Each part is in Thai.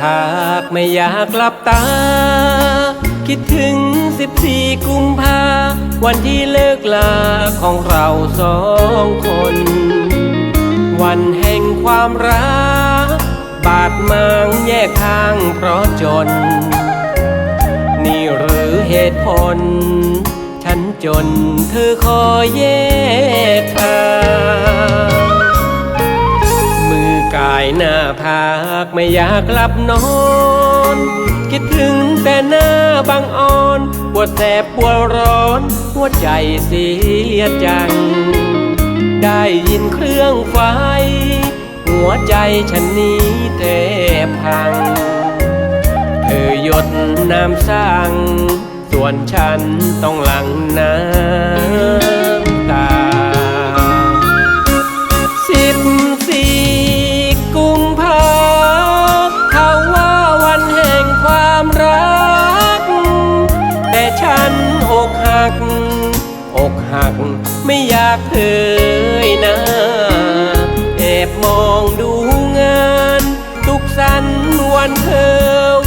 ผากไม่อยากหลับตา คิดถึงสิบสี่กุมภาวันที่เลิกลาของเราสองคน วันแห่งความรัก บาดหมางแยกทางเพราะจน นี่หรือเหตุผล ฉันจนเธอขอแยกทาง ผากไม่อยากหลับนอน คิดถึงแต่หน้าบางอ่อน ปวดแสบปวดร้อน หัวใจเสียจัง ได้ยินเครื่องไฟ หัวใจฉันนี้แทบพัง เธอหยดน้ำสั่งส่วนฉันต้องหลังน้ำ อกหัก อกหักไม่อยากเผยหน้าแอบมองดูงาน ทุกสันวันเธอ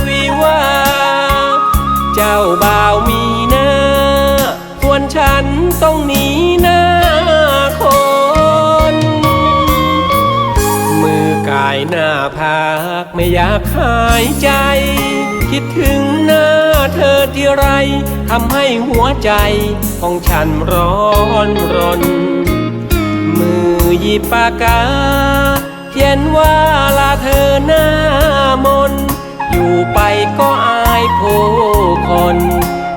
วิวา เจ้าบ่าวมีหน้า ส่วนฉันต้องหนีหน้าคน มือกายหน้าผากไม่อยากหายใจ คิดถึงหน้าเธอที่ไรทำให้หัวใจของฉันร้อนรน มือหยิบปากกาเขียนว่าลาเธอหน้ามน อยู่ไปก็อายผู้คน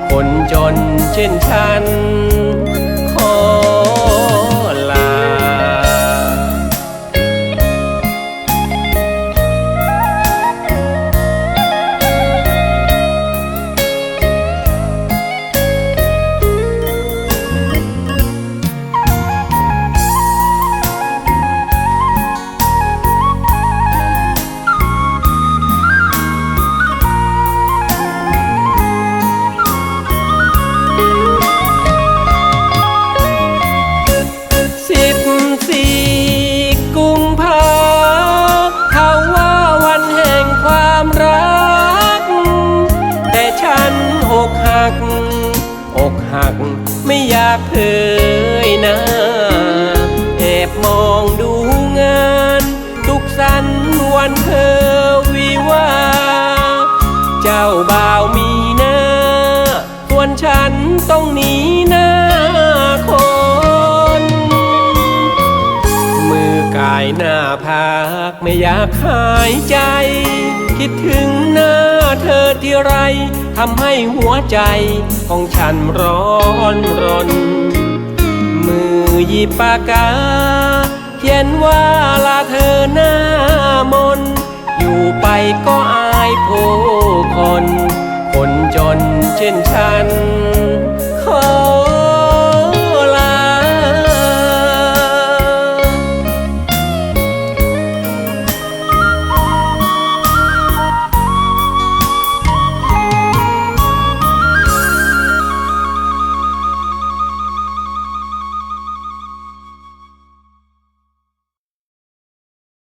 คนจนเช่นฉัน ไม่อยากเผยหน้าแอบมองดูงาน ทุกสันวันเธอวิวา เจ้าบ่าวมีหน้าส่วนฉันต้องหนีหน้า กายหน้าผากไม่อยากหายใจ คิดถึงหน้าเธอที่ไรทำให้หัวใจของฉันร้อนรน มือหยิบปากกา เขียนว่าลาเธอหน้ามน อยู่ไปก็อายผู้คน คนจนเช่นฉัน